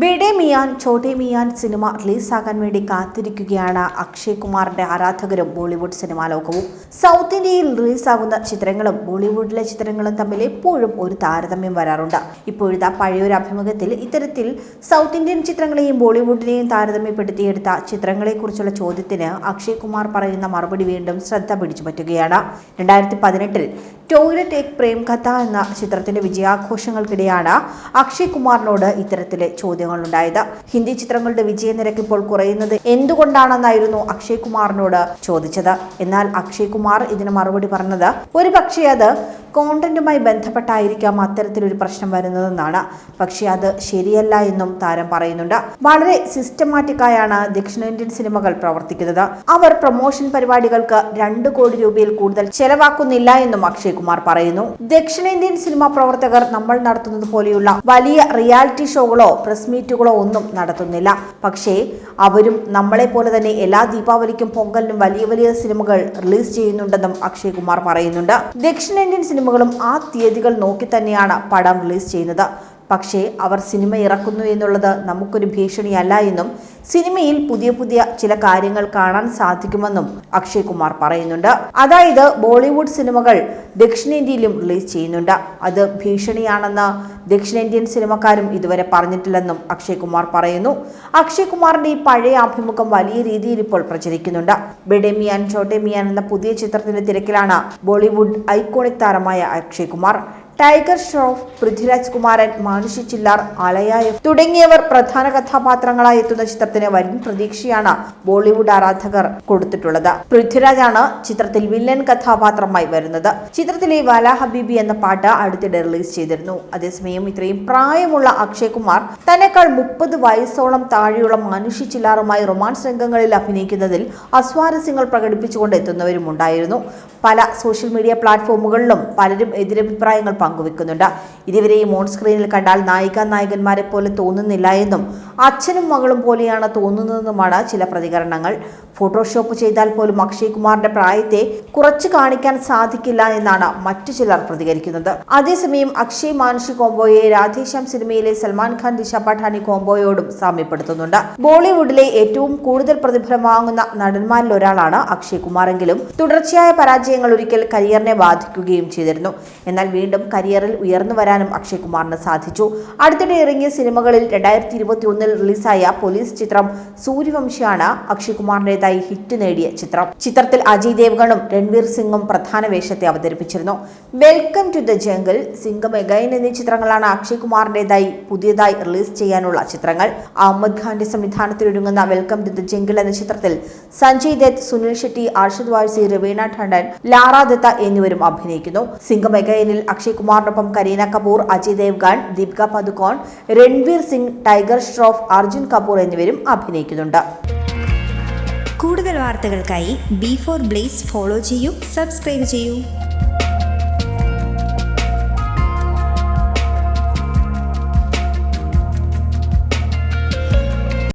ബേഡെ മിയാൻ ചോട്ടെ Miyan cinema റിലീസാകാൻ വേണ്ടി കാത്തിരിക്കുകയാണ് അക്ഷയ് കുമാറിന്റെ ആരാധകരും ബോളിവുഡ് സിനിമാ ലോകവും. സൗത്ത് ഇന്ത്യയിൽ റിലീസാകുന്ന ചിത്രങ്ങളും ബോളിവുഡിലെ ചിത്രങ്ങളും തമ്മിൽ എപ്പോഴും ഒരു താരതമ്യം വരാറുണ്ട്. ഇപ്പോഴത്തെ പഴയൊരു അഭിമുഖത്തിൽ ഇത്തരത്തിൽ സൗത്ത് ഇന്ത്യൻ ചിത്രങ്ങളെയും ബോളിവുഡിനെയും താരതമ്യപ്പെടുത്തിയെടുത്ത ചിത്രങ്ങളെക്കുറിച്ചുള്ള ചോദ്യത്തിന് അക്ഷയ് കുമാർ പറയുന്ന മറുപടി വീണ്ടും ശ്രദ്ധ പിടിച്ചു പറ്റുകയാണ് രണ്ടായിരത്തി പതിനെട്ടിൽ ടോയ്ലറ്റ് ഏക് പ്രേം കഥ എന്ന ചിത്രത്തിന്റെ വിജയാഘോഷങ്ങൾക്കിടെയാണ് അക്ഷയ് കുമാറിനോട് ഇത്തരത്തിലെ ചോദ്യങ്ങളുണ്ടായത്. ഹിന്ദി ചിത്രങ്ങളുടെ വിജയനിരക്ക് ഇപ്പോൾ കുറയുന്നത് എന്തുകൊണ്ടാണെന്നായിരുന്നു അക്ഷയ് കുമാറിനോട് ചോദിച്ചത്. എന്നാൽ അക്ഷയ് കുമാർ ഇതിന് മറുപടി പറഞ്ഞത് ഒരു പക്ഷേ അത് കോണ്ടന്റുമായി ബന്ധപ്പെട്ടായിരിക്കാം അത്തരത്തിലൊരു പ്രശ്നം വരുന്നതെന്നാണ്. പക്ഷേ അത് ശരിയല്ല എന്നും താരം പറയുന്നുണ്ട്. വളരെ സിസ്റ്റമാറ്റിക് ആയാണ് ദക്ഷിണേന്ത്യൻ സിനിമകൾ പ്രവർത്തിക്കുന്നത്. അവർ പ്രൊമോഷൻ പരിപാടികൾക്ക് രണ്ട് കോടി രൂപയിൽ കൂടുതൽ ചെലവാക്കുന്നില്ല എന്നും അക്ഷയ് കുമാർ പറയുന്നു. ദക്ഷിണേന്ത്യൻ സിനിമാ പ്രവർത്തകർ നമ്മൾ നടത്തുന്നത് പോലെയുള്ള വലിയ റിയാലിറ്റി ഷോകളോ പ്രസ് മീറ്റുകളോ ഒന്നും നടത്തുന്നില്ല. പക്ഷേ അവരും നമ്മളെ പോലെ തന്നെ എല്ലാ ദീപാവലിക്കും പൊങ്കലിനും വലിയ വലിയ സിനിമകൾ റിലീസ് ചെയ്യുന്നുണ്ടെന്നും അക്ഷയ് കുമാർ പറയുന്നുണ്ട്. ദക്ഷിണേന്ത്യൻ സിനിമകളും ആ തീയതികൾ നോക്കി തന്നെയാണ് പടം റിലീസ് ചെയ്യുന്നത്. പക്ഷേ അവർ സിനിമ ഇറക്കുന്നു എന്നുള്ളത് നമുക്കൊരു ഭീഷണിയല്ല എന്നും സിനിമയിൽ പുതിയ പുതിയ ചില കാര്യങ്ങൾ കാണാൻ സാധിക്കുമെന്നും അക്ഷയ് കുമാർ പറയുന്നുണ്ട്. അതായത് ബോളിവുഡ് സിനിമകൾ ദക്ഷിണേന്ത്യയിലും റിലീസ് ചെയ്യുന്നുണ്ട്. അത് ഭീഷണിയാണെന്ന് ദക്ഷിണേന്ത്യൻ സിനിമക്കാരും ഇതുവരെ പറഞ്ഞിട്ടില്ലെന്നും അക്ഷയ് കുമാർ പറയുന്നു. അക്ഷയ് കുമാറിന്റെ ഈ പഴയ അഭിമുഖം വലിയ രീതിയിൽ ഇപ്പോൾ പ്രചരിക്കുന്നുണ്ട്. ബെഡെ മിയാൻ ചോട്ടെ മിയാൻ എന്ന പുതിയ ചിത്രത്തിന്റെ തിരക്കിലാണ് ബോളിവുഡ് ഐക്കോണിക് താരമായ അക്ഷയ് കുമാർ ടൈഗർ ഷ്രോഫ് പൃഥ്വിരാജ് കുമാരൻ മാനുഷി ചില്ലാർ അലയായ തുടങ്ങിയവർ പ്രധാന കഥാപാത്രങ്ങളായി എത്തുന്ന ചിത്രത്തിന് വൻ പ്രതീക്ഷയാണ് ബോളിവുഡ് ആരാധകർ കൊടുത്തിട്ടുള്ളത്. പൃഥ്വിരാജാണ് ചിത്രത്തിൽ വില്ലൻ കഥാപാത്രമായി വരുന്നത്. ചിത്രത്തിലെ വാല ഹബീബി എന്ന പാട്ട് അടുത്തിടെ റിലീസ് ചെയ്തിരുന്നു. അതേസമയം ഇത്രയും പ്രായമുള്ള അക്ഷയ് കുമാർ തന്നെക്കാൾ മുപ്പത് വയസ്സോളം താഴെയുള്ള മാനുഷി ചില്ലാറുമായി റൊമാൻസ് രംഗങ്ങളിൽ അഭിനയിക്കുന്നതിൽ അസ്വാരസ്യങ്ങൾ പ്രകടിപ്പിച്ചുകൊണ്ട് എത്തുന്നവരുമുണ്ടായിരുന്നു. പല സോഷ്യൽ മീഡിയ പ്ലാറ്റ്ഫോമുകളിലും പലരും എതിരഭിപ്രായങ്ങൾ പങ്കുവെക്കുന്നുണ്ട്. ഇരുവരെയും ഓൺ സ്ക്രീനിൽ കണ്ടാൽ നായിക നായകന്മാരെ പോലെ തോന്നുന്നില്ല എന്നും അച്ഛനും മകളും പോലെയാണ് തോന്നുന്നതെന്നുമാണ് ചില പ്രതികരണങ്ങൾ. ഫോട്ടോഷോപ്പ് ചെയ്താൽ പോലും അക്ഷയ് കുമാറിന്റെ പ്രായത്തെ കുറച്ച് കാണിക്കാൻ സാധിക്കില്ല എന്നാണ് മറ്റു ചിലർ പ്രതികരിക്കുന്നത്. അതേസമയം അക്ഷയ് മാനുഷി കോംബോയെ രാധേശ്യാം സിനിമയിലെ സൽമാൻ ഖാൻ ദിശ പഠാനി കോംബോയോടും സാമ്യപ്പെടുത്തുന്നുണ്ട്. ബോളിവുഡിലെ ഏറ്റവും കൂടുതൽ പ്രതിഫലം വാങ്ങുന്ന നടന്മാരിൽ ഒരാളാണ് അക്ഷയ് കുമാറെങ്കിലും തുടർച്ചയായ പരാജയങ്ങൾ ഒരിക്കൽ കരിയറിനെ ബാധിക്കുകയും ചെയ്തിരുന്നു. എന്നാൽ വീണ്ടും കരിയറിൽ ഉയർന്നു വരാനും അക്ഷയ് കുമാറിന് സാധിച്ചു. അടുത്തിടെ ഇറങ്ങിയ സിനിമകളിൽ രണ്ടായിരത്തി ഇരുപത്തി ഒന്നിൽ റിലീസായ പോലീസ് ചിത്രം സൂര്യവംശിയാണ് അക്ഷയ് കുമാറിന്റെതായി ഹിറ്റ് നേടിയ ചിത്രം. ചിത്രത്തിൽ അജയ് ദേവ്ഗണും രൺവീർ സിംഗും പ്രധാന വേഷത്തെ അവതരിപ്പിച്ചിരുന്നു. Welcome to the jungle Singham again എന്നീ ചിത്രങ്ങളാണ് അക്ഷയ് കുമാറിന്റെതായി പുതിയതായി റിലീസ് ചെയ്യാനുള്ള ചിത്രങ്ങൾ. അഹമ്മദ് ഖാന്റെ സംവിധാനത്തിലൊരുങ്ങുന്ന വെൽക്കം ടു ദ ജംഗിൾ എന്ന ചിത്രത്തിൽ സഞ്ജയ് ദത്ത് സുനിൽ ഷെട്ടി അർഷദ് വാഴ്സി രവീണ ടണ്ടൻ ലാറ ദത്ത എന്നിവരും അഭിനയിക്കുന്നു. സിംഗം എഗൈനിൽ അക്ഷയ് കുമാറിനൊപ്പം കരീന കപൂർ അജയ് ദേവ്ഗാൻ ദീപിക പദുക്കോൺ രൺവീർ സിംഗ് ടൈഗർ ഷ്രോഫ് അർജുൻ കപൂർ എന്നിവരും അഭിനയിക്കുന്നുണ്ട്. കൂടുതൽ വാർത്തകൾക്കായി ബി ഫോർ ബ്ലേസ് ഫോളോ ചെയ്യൂ സബ്സ്ക്രൈബ് ചെയ്യൂ.